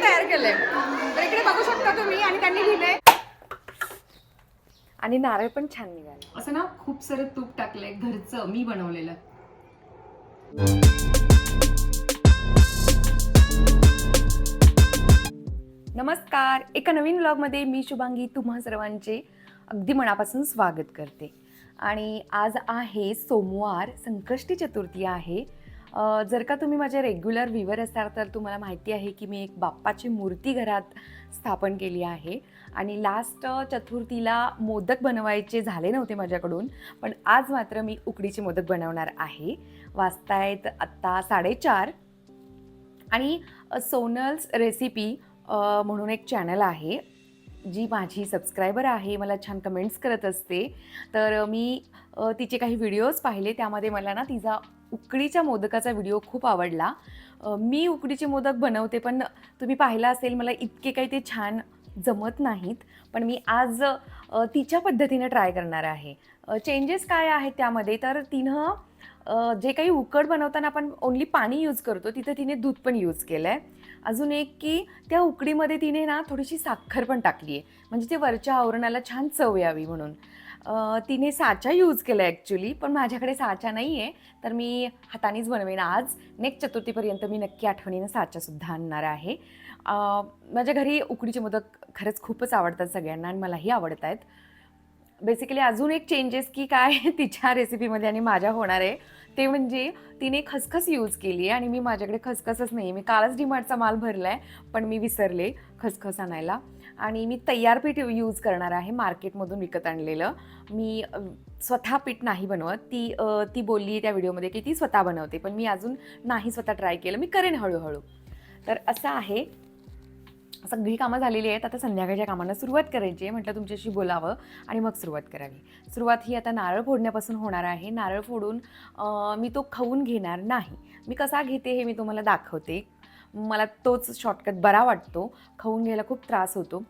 तयार केलंय तर इकडे बघू शकता तुम्ही आणि त्यांनी लिहिलंय आणि नारळ पण छान निघाला. असं ना खूप सारं तूप टाकलंय घरचं मी बनवलेलं. नमस्कार. एका नवीन ब्लॉगमध्ये मी शुभांगी तुम्हा सर्वांचे अगदी मनापासून स्वागत करते. आणि आज आहे सोमवार संकष्टी चतुर्थी आहे. जर का तुम्ही माझे रेग्युलर व्ह्युअर असाल तर तुम्हाला माहिती आहे की मी एक बाप्पाची मूर्ती घरात स्थापन केली आहे. आणि लास्ट चतुर्थीला मोदक बनवायचे झाले नव्हते माझ्याकडून पण आज मात्र मी उकडीचे मोदक बनवणार आहे. वाजतायत आत्ता साडेचार. आणि सोनल्स रेसिपी म्हणून एक चॅनल आहे जी माझी सबस्क्रायबर आहे मला छान कमेंट्स करत असते. तर मी तिचे काही व्हिडिओज पाहिले त्यामध्ये मला ना तिचा उकडीच्या मोदकाचा व्हिडिओ खूप आवडला. मी उकडीचे मोदक बनवते पण तुम्ही पाहिलं असेल मला इतके काही ते छान जमत नाहीत. पण मी आज तिच्या पद्धतीने ट्राय करणार आहे. चेंजेस काय आहेत त्यामध्ये? तर तिनं जे काही उकड बनवताना आपण ओन्ली पाणी यूज करतो तिथे तिने दूध पण यूज केलं आहे अजून एक की त्या उकडीमध्ये तिने ना थोडीशी साखर पण टाकली आहे म्हणजे ते वरच्या आवरणाला छान चव यावी म्हणून. तिने साचा यूज केला आहे ॲक्च्युली पण माझ्याकडे साचा नाही आहे तर मी हातानेच बनवेन आज. नेक्स्ट चतुर्थीपर्यंत मी नक्की आठवणीनं साचासुद्धा आणणार आहे. माझ्या घरी उकडीचे मोदक खरंच खूपच आवडतात सगळ्यांना आणि मलाही आवडत आहेत. बेसिकली अजून एक चेंजेस की काय तिच्या रेसिपीमध्ये आणि माझ्या होणार आहे. ते म्हणजे तिने खसखस यूज केली आहे आणि मी माझ्याकडे खसखसच नाही मी कालच डिमार्टचा माल भरला आहे पण मी विसरले खसखस आणायला. आणि मी तयार पीठ यूज करणार आहे मार्केटमधून विकत आणलेलं. मी स्वतः पीठ नाही बनवत. ती ती बोलली त्या व्हिडिओमध्ये की ती स्वतः बनवते पण मी अजून नाही स्वतः ट्राय केलं. मी करेन हळूहळू. तर असं आहे. सगळी कामं झालेली आहेत. आता संध्याकाळच्या कामांना सुरुवात करायची आहे. म्हटलं तुमच्याशी बोलावं आणि मग सुरुवात करावी. सुरुवात ही आता नारळ फोडण्यापासून होणार आहे. नारळ फोडून मी तो खाऊन घेणार नाही. मी कसा घेते हे मी तुम्हाला दाखवते. मला तोच शॉर्टकट बरा वाटतो. खाऊन घ्यायला खूप त्रास होतो.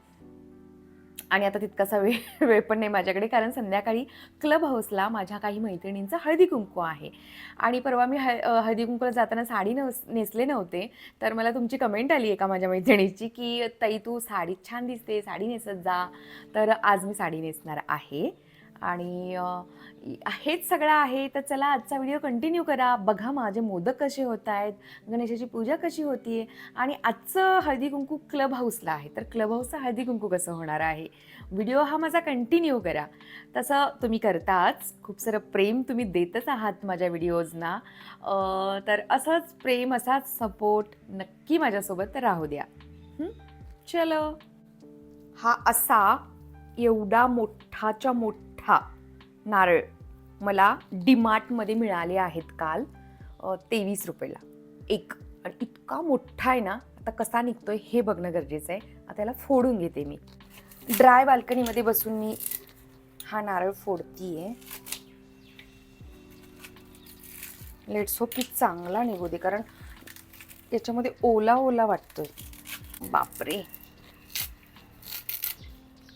आणि आता तितकासा वेळ वेळ पण नाही माझ्याकडे कारण संध्याकाळी क्लब हाऊसला माझ्या काही मैत्रिणींचा हळदी कुंकू आहे. आणि परवा मी हळ हळदी कुंकूला जाताना साडी नस नेसले नव्हते तर मला तुमची कमेंट आली एका माझ्या मैत्रिणीची की ताई तू साडी छान दिसते साडी नेसत जा. तर आज मी साडी नेसणार आहे. आणि हेच सगळं आहे. तर चला आजचा व्हिडिओ कंटिन्यू करा. बघा माझे मोदक कसे होत आहेत गणेशाची पूजा कशी होती आणि आजचं हळदी कुंकू क्लब हाऊसला आहे. तर क्लब हाऊसचं हळदी कुंकू कसं होणार आहे? व्हिडिओ हा माझा कंटिन्यू करा. तसं तुम्ही करताच. खूप सारं प्रेम तुम्ही देतच आहात माझ्या व्हिडिओजना. तर असंच प्रेम असाच सपोर्ट नक्की माझ्यासोबत राहू द्या. चलो. हा असा एवढा मोठाच्या मोठा नारळ. मला डीमार्टमध्ये मिळाले आहेत काल तेवीस रुपयाला. एक आणि इतका मोठा आहे ना आता कसा निघतो आहे हे बघणं गरजेचं आहे. आता याला फोडून घेते मी. ड्राय बाल्कनीमध्ये बसून मी हा नारळ फोडतीये. लेट्स होप की चांगला निघू दे कारण याच्यामध्ये ओला ओला वाटतोय. बापरे!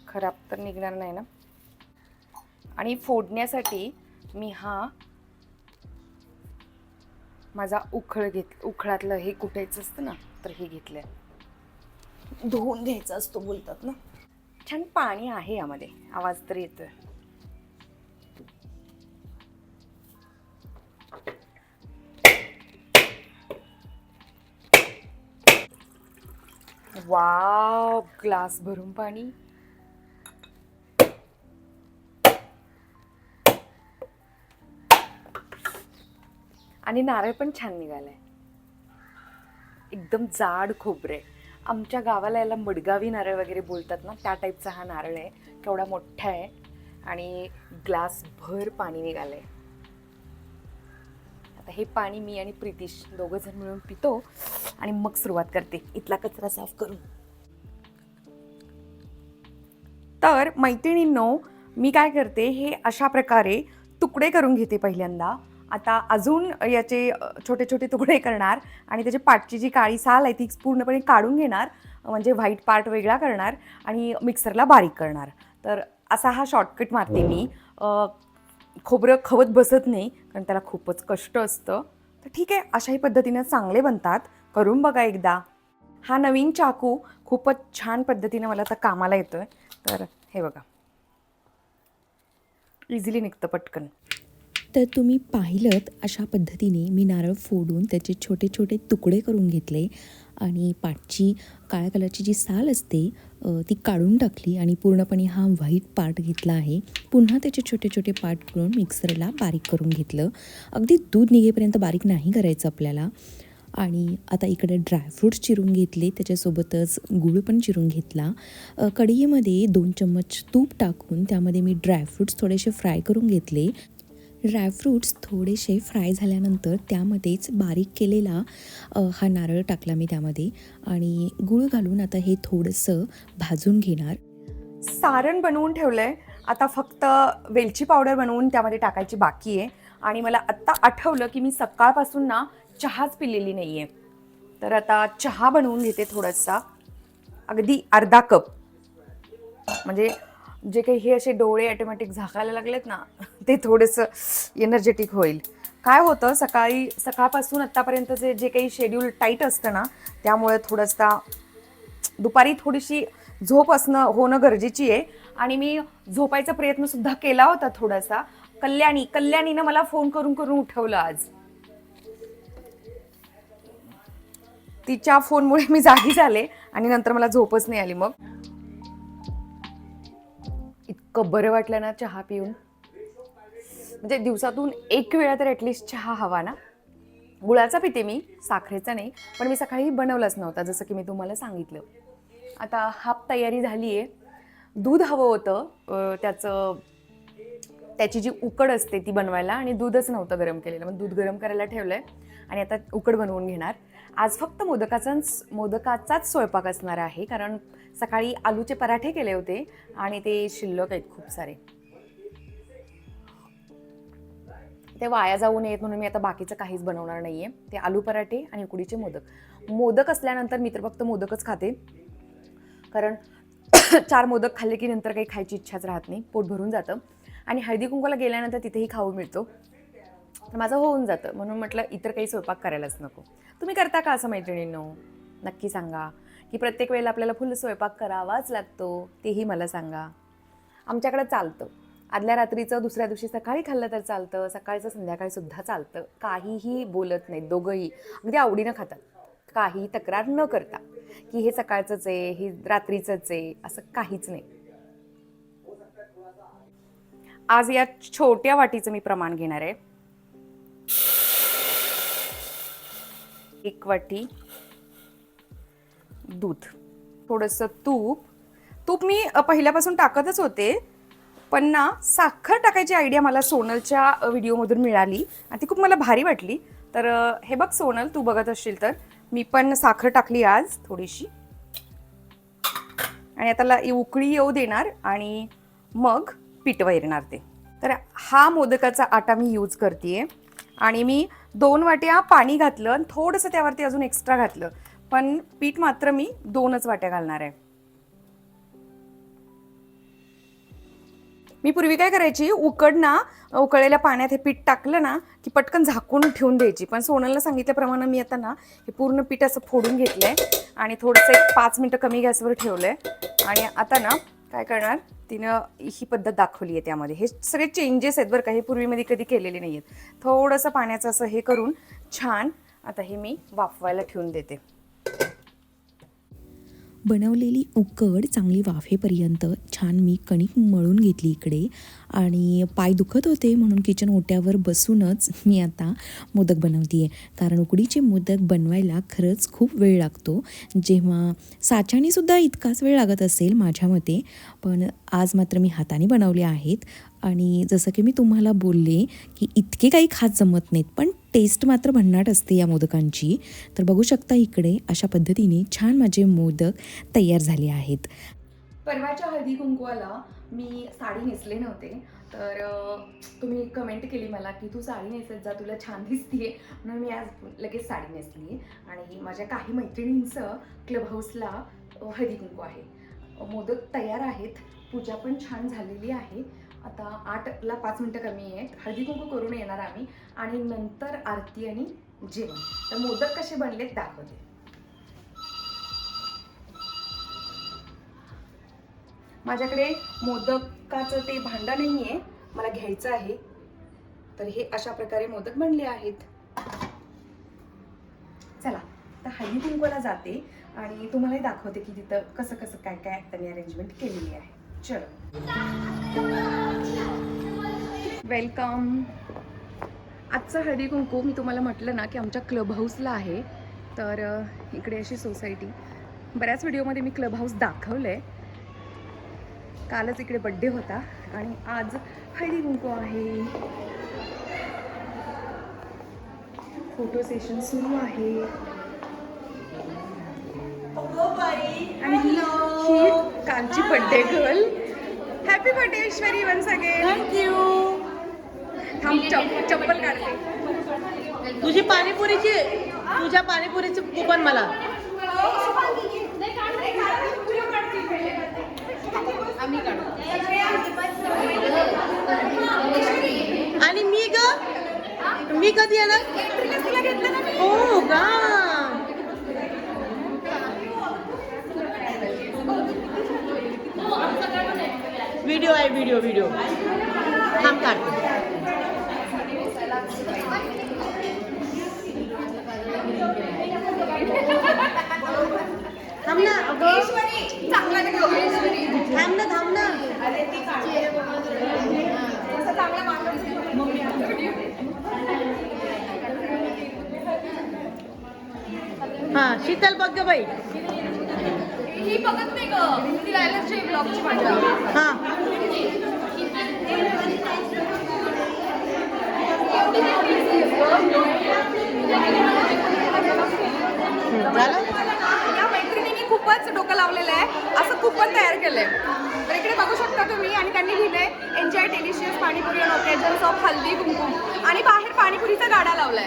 खराब तर निघणार नाही ना. आणि फोडण्यासाठी मी हा माझा उखळ घेत उखळातलं हे कुठायचं असतं ना तर हे घेतलंय. धुवून घ्यायचा असतो बोलतात ना. छान पाणी आहे यामध्ये आवाज तर येतोय. वाव ग्लास भरून पाणी. आणि नारळ पण छान निघालाय. एकदम जाड खोबरे आमच्या गावाला याला मडगावी नारळ वगैरे बोलतात ना त्या टाईपचा हा नारळ आहे. केवढा मोठा आहे. आणि ग्लास भर पाणी निघालंय. आता हे पाणी मी आणि प्रितीश दोघं जण मिळून पितो आणि मग सुरुवात करते. इथला कचरा साफ करून. तर मैत्रिणींनो मी काय करते हे अशा प्रकारे तुकडे करून घेते पहिल्यांदा. आता अजून याचे छोटे छोटे तुकडे करणार आणि त्याची पाटची जी काळी साल आहे ती पूर्णपणे काढून घेणार म्हणजे व्हाईट पार्ट वेगळा करणार आणि मिक्सरला बारीक करणार. तर असा हा शॉर्टकट मारते मी. खोबरं खवत बसत नाही कारण त्याला खूपच कष्ट असतं. तर ठीक आहे अशाही पद्धतीनं चांगले बनतात. करून बघा एकदा. हा नवीन चाकू खूपच छान पद्धतीनं मला आता कामाला येतोय. तर हे बघा. इझिली निघतं पटकन. तर तुम्ही पाहिलंत अशा पद्धतीने मी नारळ फोडून त्याचे छोटे छोटे तुकडे करून घेतले आणि पाठची काळ्या कलरची जी साल असते ती काढून टाकली आणि पूर्णपणे हा व्हाईट पार्ट घेतला आहे. पुन्हा त्याचे छोटे छोटे पार्ट करून मिक्सरला बारीक करून घेतलं. अगदी दूध निघेपर्यंत बारीक नाही करायचं आपल्याला. आणि आता इकडे ड्रायफ्रूट्स चिरून घेतले त्याच्यासोबतच गूळ पण चिरून घेतला. कढईमध्ये दोन चम्मच तूप टाकून त्यामध्ये मी ड्रायफ्रूट्स थोडेसे फ्राय करून घेतले. ड्रायफ्रूट्स थोडेसे फ्राय झाल्यानंतर त्यामध्येच बारीक केलेला हा नारळ टाकला मी त्यामध्ये. आणि गूळ घालून आता हे थोडंसं भाजून घेणार. सारण बनवून ठेवलंय. आता फक्त वेलची पावडर बनवून त्यामध्ये टाकायची बाकी आहे. आणि मला आत्ता आठवलं की मी सकाळपासून ना चहाच पिलेली नाही आहे तर आता चहा बनवून घेते थोडासा. अगदी अर्धा कप. म्हणजे जे काही हे असे डोळे ऑटोमॅटिक झाकायला लागलेत ना ते थोडंसं एनर्जेटिक होईल. काय होतं सकाळी सकाळपासून आत्तापर्यंतचे जे काही शेड्यूल टाईट असतं ना त्यामुळे थोडंसा दुपारी थोडीशी झोप असणं होणं गरजेची आहे. आणि मी झोपायचा प्रयत्नसुद्धा केला होता थोडासा. कल्याणी कल्याणीनं मला फोन करून करून उठवलं आज. तिच्या फोनमुळे मी जागी झाले आणि नंतर मला झोपच नाही आली मग. इतकं बरं वाटलं ना चहा पिऊन. म्हणजे दिवसातून एक वेळा तर ॲटलिस्ट चहा हवा ना. गुळाचा पिते मी साखरेचा नाही पण मी सकाळी बनवलाच नव्हता जसं की मी तुम्हाला सांगितलं. आता हाफ तयारी झाली आहे दूध हवं होतं त्याचं त्याची जी उकड असते ती बनवायला आणि दूधच नव्हतं गरम केलेलं. मग दूध गरम करायला ठेवलं आहे आणि आता उकड बनवून घेणार. आज फक्त मोदकाचाच मोदकाचाच स्वयंपाक असणार आहे कारण सकाळी आलूचे पराठे केले होते आणि ते शिल्लक आहेत खूप सारे. ते वाया जाऊ नयेत म्हणून मी आता बाकीचं काहीच बनवणार नाहीये. ते आलू पराठे आणि उकडीचे मोदक. मोदक असल्यानंतर मी तर फक्त मोदकच खाते. कारण चार मोदक खाल्ले की नंतर काही खायची इच्छाच राहत नाही. पोट भरून जातं. आणि हळदी कुंकूला गेल्यानंतर तिथेही खाऊ मिळतो. माझं होऊन जातं. म्हणून म्हटलं इतर काही स्वयंपाक करायलाच नको. तुम्ही करता का असं मैत्रिणींनो? नक्की सांगा. की प्रत्येक वेळेला आपल्याला फुल स्वयंपाक करावाच लागतो तेही मला सांगा. आमच्याकडे चालतं. आदल्या रात्रीचं दुसऱ्या दिवशी सकाळी खाल्लं तर चालतं सकाळचं संध्याकाळीसुद्धा चालतं. काहीही बोलत नाहीत दोघंही. अगदी आवडीनं खातात. काही तक्रार न करता. की हे सकाळचंच आहे हे रात्रीचंच आहे असं काहीच नाही. आज या छोट्या वाटीचं मी प्रमाण घेणार आहे. एक वाटी दूध. थोडंसं तूप. तूप मी पहिल्यापासून टाकतच होते पण ना साखर टाकायची आयडिया मला सोनलच्या व्हिडिओमधून मिळाली आणि ती खूप मला भारी वाटली. तर हे बघ सोनल तू बघत असशील तर. मी पण साखर टाकली आज थोडीशी. आणि आता ला- उकळी येऊ देणार आणि मग पिठवा येणार ते. तर हा मोदकाचा आटा मी यूज करते आणि मी दोन वाट्या पाणी घातलं आणि थोडंसं त्यावरती अजून एक्स्ट्रा घातलं. पण पीठ मात्र मी दोनच वाट्या घालणार आहे. मी पूर्वी काय करायची उकड ना उकळलेल्या पाण्यात हे पीठ टाकलं ना की पटकन झाकून ठेवून द्यायची. पण सोनलला सांगितल्याप्रमाणे मी आता ना हे पूर्ण पीठ असं फोडून घेतलंय. आणि थोडंसं एक पाच मिनटं कमी गॅसवर ठेवलंय. आणि आता ना काय करणार? तिनं ही पद्धत दाखवली आहे त्यामध्ये. हे सगळे चेंजेस आहेत बरं का हे पूर्वीमध्ये कधी केलेले नाही आहेत थोडंसं पाण्याचं असं हे करून छान आता हे मी वाफवायला ठेवून देते. बनवलेली उकड चांगली वाफेपर्यंत छान मी कणिक मळून घेतली इकडे. आणि पाय दुखत होते म्हणून किचन ओट्यावर बसूनच मी आता मोदक बनवते आहे कारण उकडीचे मोदक बनवायला खरंच खूप वेळ लागतो. जेव्हा साच्यानेसुद्धा इतकाच वेळ लागत असेल माझ्या मते पण आज मात्र मी हाताने बनवले आहेत. आणि जसं की मी तुम्हाला बोलले की इतके काही खास जमत नाहीत पण टेस्ट मात्र भन्नाट असते या मोदकांची. तर बघू शकता इकडे अशा पद्धतीने छान माझे मोदक तयार झाले आहेत. परवाच्या हळदी कुंकवाला मी साडी नेसले नव्हते. तर तुम्ही कमेंट केली मला की तू साडी नेसत जा तुला छान दिसतीये. म्हणून मी आज लगेच साडी नेसली. आणि माझ्या काही मैत्रिणींचं क्लब हाऊसला हळदी कुंकू आहे. मोदक तयार आहेत. पूजा पण छान झालेली आहे. आता आठला पाच मिनटं कमी आहेत. हळदी कुंकू करून येणार आम्ही. आणि नंतर आरती आणि जेवण. तर मोदक कसे बनलेत दाखवते. माझ्याकडे मोदकाचं ते भांडं नाही आहे मला घ्यायचं आहे. तर हे अशा प्रकारे मोदक बनले आहेत. चला तर हळदी कुंकूला जाते. आणि तुम्हालाही दाखवते की तिथं कसं कसं काय काय त्यांनी अरेंजमेंट केलेली आहे. चलो। वेलकम आजचं हळदी कुंकू मी तुम्हाला म्हटलं ना की आमच्या क्लब हाऊसला आहे तर इकडे अशी सोसायटी बऱ्याच व्हिडिओमध्ये मी क्लब हाऊस दाखवलं आहे कालच इकडे बड्डे होता आणि आज हळदी कुंकू आहे. फोटो सेशन सुरू आहे. आणि ही ही कालची birthday girl happy birthday Aishwari once again thank you थांब चप- चप्पल काढते. तुझी पाणीपुरीची तुझ्या पाणीपुरीची कुपन मला. आणि मी ग? मी कधी येणार? हो का व्हिडिओ आहे व्हिडिओ व्हिडिओ थांब काढतो थांब ना अगं चांगला नाही गं, ऐश्वरी. थांब ना थांब ना असं चांगला माणूस हा शीतल बघ ग बाई ही बघत नाही ग. ती राहिलंच ब्लॉगची माझ्या हा. या मैत्रिणींनी खूपच डोकं लावलेलं आहे. असं कुपन तयार केलंय. तर इकडे बघू शकता तुम्ही आणि त्यांनी लिहिलंय enjoy delicious panipuri on occasions of Haldi Kumkum आणि बाहेर पाणीपुरीचा गाडा लावलाय.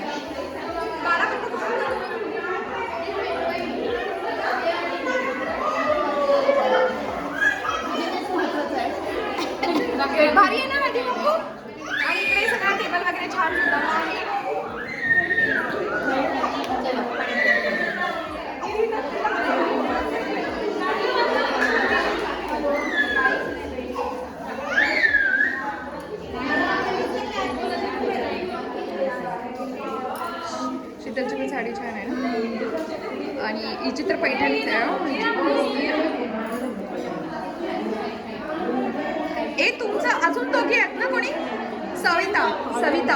गाडा कुठं कुठं? भारी आहे ना हळदी कुंकू आणि इकडे सगळं टेबल वगैरे छान सुंदर आहे शीतलची पण साडी छान आहे ना आणि ही चित्र पैठणीच आहे हं. ए तुमचं अजून दोघे आहेत ना कोणी? सविता सविता.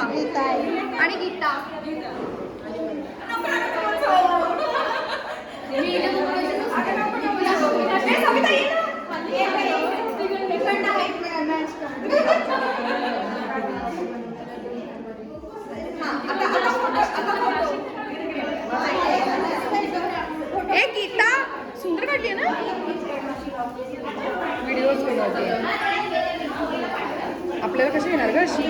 आणि गीता. आता- आता आता हे गीता सुंदर काढली ना? व्हिडिओज बनवते आपल्याला कशी येणार ग अशी?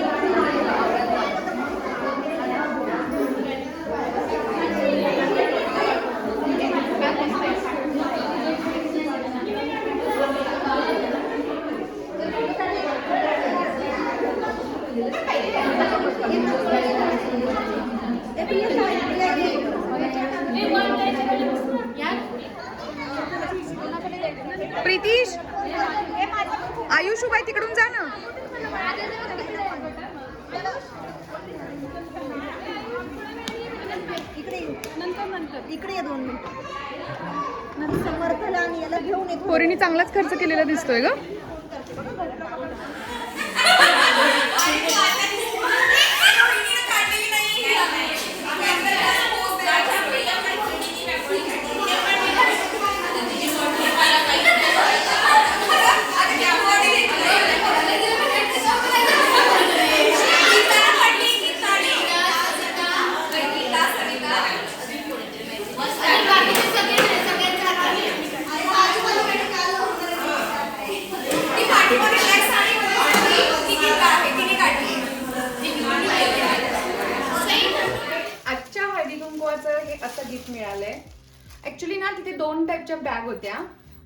प्रितीश? आयुष उभाय तिकडून जा ना. इकडे दोन मिनिटं. नंतर समर्थला आणि याला घेऊन येतो पोरीने चांगलाच खर्च केलेला दिसतोय ग आजच्या हळदी कुंकवाचं हे असं गिफ्ट मिळालंय ऍक्च्युली ना तिथे दोन टाईपच्या बॅग होत्या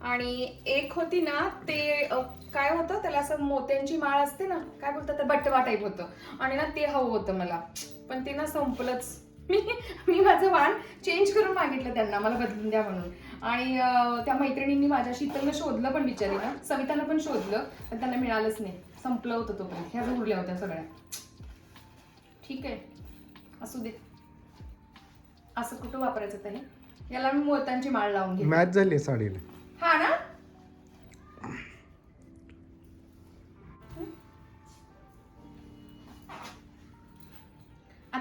आणि एक होती ना ते अ, काय होतं त्याला असं मोत्यांची माळ असते ना काय बोलतात ते बटवा टाईप होतं. आणि ना ते हवं होतं मला. पण ते ना संपलंच. मी मी माझं वाण चेंज करून मागितलं त्यांना मला बदलून द्या म्हणून. आणि त्या मैत्रिणींनी माझ्या शीतलला शोधलं पण बिचारी ना सविताला पण शोधलं पण त्यांना मिळालंच नाही. संपलं होतं तोपर्यंत ह्या जो उरल्या होत्या सगळ्या. ठीक आहे. असू दे. असं कुठं वापरायचं ते याला मी मोत्यांची माळ लावून मॅच झाली साडीला. हा ना?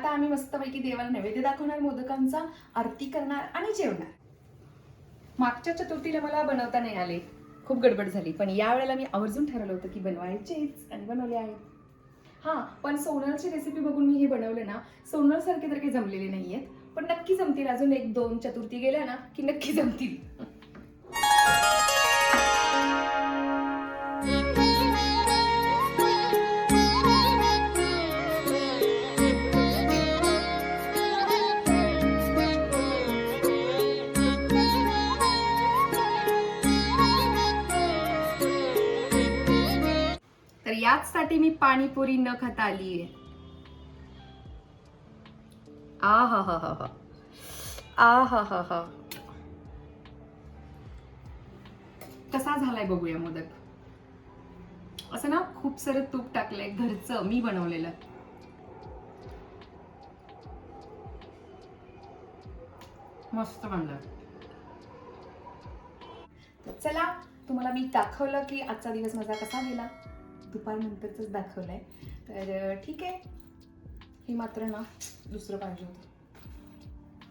आता आम्ही मस्तपैकी देवाला नैवेद्य दाखवणार मोदकांचा आरती करणार आणि जेवणार. मागच्या चतुर्थीला मला बनवता नाही आले. खूप गडबड झाली. पण या वेळेला मी आवर्जून ठरवलं होतं की बनवायचेच आणि बनवले आहेत. हां पण सोनलची रेसिपी बघून मी हे बनवलं ना सोनलसारखे तर काही जमलेले नाही आहेत पण नक्की जमतील. अजून एक दोन चतुर्थी गेल्या ना की नक्की जमतील. याचसाठी मी पाणीपुरी न खाता आली आहे आ हा हा हा हा आ हा हा हा कसा झालाय बघूया मोदक? असं ना खूप सारं तूप टाकलंय घरचं मी बनवलेलं. मस्त बनलं. चला तुम्हाला मी दाखवलं की आजचा दिवस माझा कसा गेला. दुपारनंतरच आहे तर ठीक आहे. हे मात्र ना दुसरं पाहिजे होतं.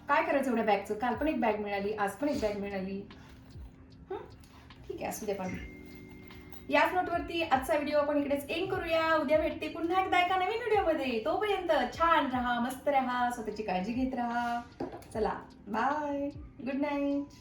काय करायचं एवढ्या बॅगचं? काल पण एक बॅग मिळाली आज पण एक बॅग मिळाली. ठीक आहे असू दे पण. याच नोटवरती आजचा व्हिडिओ आपण इकडेच एंड करूया. उद्या भेटते पुन्हा एकदा एका नवीन व्हिडिओमध्ये. तोपर्यंत छान राहा मस्त राहा स्वतःची काळजी घेत राहा. चला बाय गुड नाईट